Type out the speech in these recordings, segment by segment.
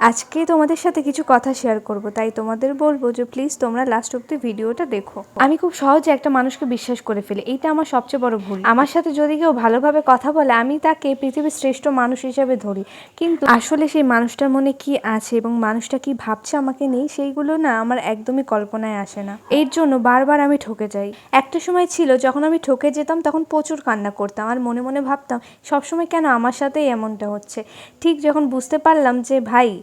আজকে তোমাদের সাথে কিছু কথা শেয়ার করব, তাই তোমাদের বলব যে প্লিজ তোমরা লাস্ট অব্দি ভিডিওটা দেখো। আমি খুব সহজে একটা মানুষকে বিশ্বাস করে ফেলি, এইটা আমার সবচেয়ে বড় ভুল। আমার সাথে যদি কেউ ভালোভাবে কথা বলে, আমি তাকে পৃথিবীর শ্রেষ্ঠ মানুষ হিসেবে ধরি। কিন্তু আসলে সেই মানুষটার মনে কি আছে এবং মানুষটা কি ভাবছে আমাকে নিয়ে, সেইগুলো না আমার একদমই কল্পনায় আসে না। এর জন্য বারবার আমি ঠকে যাই। একটা সময় ছিল, যখন আমি ঠকে যেতাম, তখন প্রচুর কান্না করতাম আর মনে মনে ভাবতাম, সবসময় কেন আমার সাথেই এমনটা হচ্ছে? ঠিক যখন বুঝতে পারলাম যে, ভাই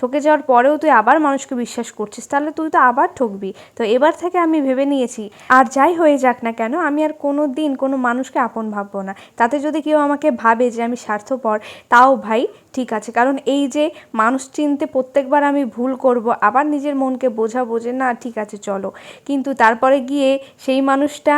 ঠকে যাওয়ার পরেও তুই আবার মানুষকে বিশ্বাস করছিস, তাহলে তুই তো আবার ঠকবি। তো এবার থেকে আমি ভেবে নিয়েছি, আর যাই হয়ে যাক না কেন, আমি আর কোনো দিন কোনো মানুষকে আপন ভাববো না। তাতে যদি কেউ আমাকে ভাবে যে আমি স্বার্থপর, তাও ভাই ঠিক আছে। কারণ এই যে মানুষ চিনতে প্রত্যেকবার আমি ভুল করব, আবার নিজের মনকে বোঝাবো যে না, ঠিক আছে, চলো। কিন্তু তারপরে গিয়ে সেই মানুষটা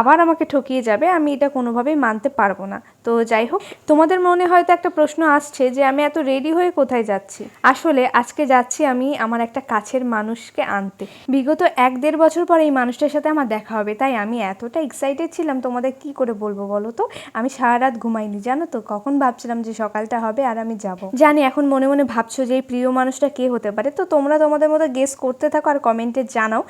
আবার আমাকে ঠকিয়ে যাবে, আমি এটা কোনোভাবেই মানতে পারব না। তো যাই হোক, তোমাদের মনে হয়তো একটা প্রশ্ন আসছে যে আমি এত রেডি হয়ে কোথায় যাচ্ছি? আসলে আজকে যাচ্ছি আমি আমার একটা কাছের মানুষকে আনতে। বিগত এক দেড় বছর পরে এই মানুষটার সাথে আমার দেখা হবে, তাই আমি এতটা এক্সাইটেড ছিলাম। তোমাদের কি করে বলব বলো তো? আমি সারা রাত ঘুমাইনি, জানো তো? কখন ভাবছিলাম যে সকালটা হবে আর আমি যাব। জানি এখন মনে মনে ভাবছ যে এই প্রিয় মানুষটা কে হতে পারে। তো তোমরা তোমাদের মতো গেস করতে থাকো আর কমেন্টে জানাও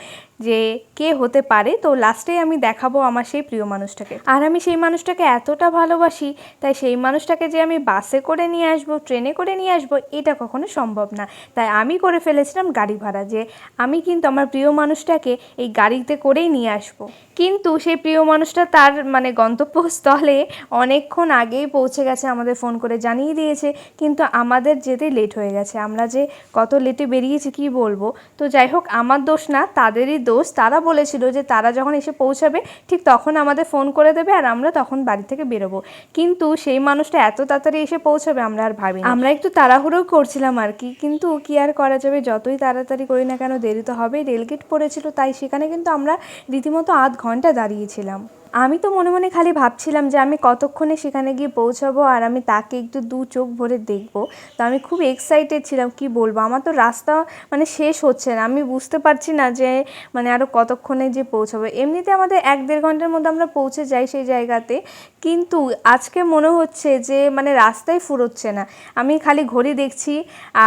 যে কে হতে পারে। তো লাস্টেই আমি দেখাবো আমার সেই প্রিয় মানুষটাকে। আর আমি সেই মানুষটাকে এতটা ভালোবাসি, তাই সেই মানুষটাকে যে আমি বাসে করে নিয়ে আসব ট্রেনে করে নিয়ে আসব, এটা কখনো সম্ভব না। তাই আমি করে ফেলেছিলাম গাড়ি ভাড়া যে আমি কিন্তু আমার প্রিয় মানুষটাকে এই গাড়িতে করেই নিয়ে আসব। কিন্তু সেই প্রিয় মানুষটা তার মানে গন্তব্যস্থলে অনেকক্ষণ আগেই পৌঁছে গেছে, আমাদের ফোন করে জানিয়ে দিয়েছে। কিন্তু আমাদের যেতে লেট হয়ে গেছে। আমরা যে কত লেটে বেরিয়েছি কি বলব? তো যাই হোক, আমার দোষ না, তাদেরই দোষ। তারা বলেছিল যে তারা যখন এসে পৌঁছাবে, ঠিক তখন আমাদের ফোন করে দেবে আর আমরা তখন বাড়ি থেকে বেরোবো। কিন্তু সেই মানুষটা এত তাড়াতাড়ি এসে পৌঁছাবে আমরা আর ভাবি আমরা একটু তাড়াহুড়ো করছিলাম আর কি, কিন্তু কি আর করা যাবে? যতই তাড়াতাড়ি করি না কেন, দেরি তো হবেই। রেলগেট পড়েছিল, তাই সেখানে কিন্তু আমরা রীতিমতো আধ ঘণ্টা দাঁড়িয়েছিলাম। আমি তো মনে মনে খালি ভাবছিলাম যে আমি কতক্ষণে সেখানে গিয়ে পৌঁছাবো আর আমি তাকে একটু দু চোখ ভরে দেখব। তো আমি খুব এক্সাইটেড ছিলাম, কি বলব? আমার তো রাস্তা মানে শেষ হচ্ছে না। আমি বুঝতে পারছি না যে মানে আরও কতক্ষণে যে পৌঁছাবো। এমনিতে আমাদের এক দেড় ঘণ্টার মধ্যে আমরা পৌঁছে যাই সেই জায়গাতে। কিন্তু আজকে মনে হচ্ছে যে মানে রাস্তায় ফুরোচ্ছে না। আমি খালি ঘড়ি দেখছি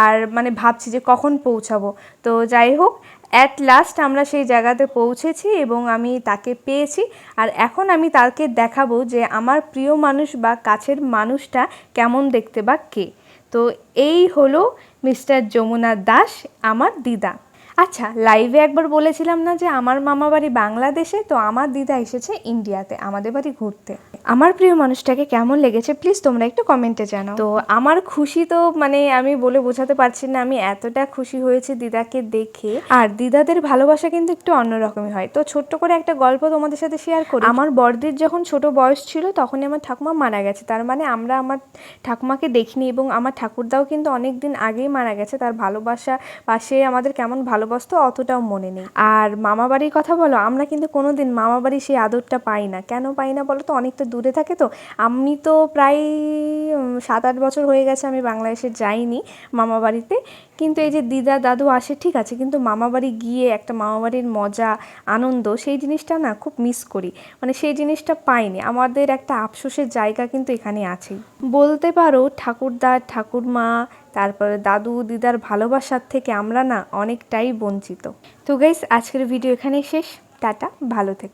আর মানে ভাবছি যে কখন পৌঁছাবো। তো যাই হোক অ্যাট লাস্ট আমরা সেই জায়গাতে পৌঁছেছি এবং আমি তাকে পেয়েছি। আর এখন আমি তাকে দেখাবো যে আমার প্রিয় মানুষ বা কাছের মানুষটা কেমন দেখতে বা কে। তো এই হলো মিস্টার যমুনা দাস, আমার দিদা। আচ্ছা লাইভে একবার বলেছিলাম না যে আমার মামা বাড়ি বাংলাদেশে, তো আমার দিদা এসেছে ইন্ডিয়াতে, আমাদের বাড়ি ঘুরতে। আমার প্রিয় মানুষটাকে কেমন লেগেছে প্লিজ তোমরা একটু কমেন্টে জানাও। তো আমার খুশি তো মানে আমি বলে বোঝাতে পারছি না, আমি এতটা খুশি হয়েছি দিদাকে দেখে। আর দিদাদের ভালোবাসা কিন্তু একটু অন্যরকমই হয়। তো ছোট্ট করে একটা গল্প তোমাদের সাথে শেয়ার করি। আমার বড়দির যখন ছোট বয়স ছিল, তখনই আমার ঠাকুমা মারা গেছে। তার মানে আমরা আমার ঠাকুমাকে দেখিনি এবং আমার ঠাকুরদাও কিন্তু অনেক দিন আগেই মারা গেছে। তার ভালোবাসা পাশে আমাদের কেমন ভালোবাসতো অতটাও মনে নেই। আর মামা বাড়ির কথা বলো, আমরা কিন্তু কোনোদিন মামা বাড়ির সেই আদরটা পাই না। কেন পাই না বলো তো? অনেকটা দূরে থাকে তো। আমি তো প্রায় সাত আট বছর হয়ে গেছে আমি বাংলাদেশে যাইনি মামা বাড়িতে কিন্তু এই যে দিদা, দাদু আসে, ঠিক আছে। কিন্তু মামা বাড়ি গিয়ে একটা মামা বাড়ির মজা, আনন্দ, সেই জিনিসটা না খুব মিস করি। মানে সেই জিনিসটা পাইনি। আমাদের একটা আফসোসের জায়গা কিন্তু এখানে আছে বলতে পারো ঠাকুরদা ঠাকুরমা তারপরে দাদু দিদার ভালোবাসার থেকে আমরা না অনেকটাই বঞ্চিত। তো গাইস আজকের ভিডিও এখানেই শেষ। টাটা, ভালো থেকো।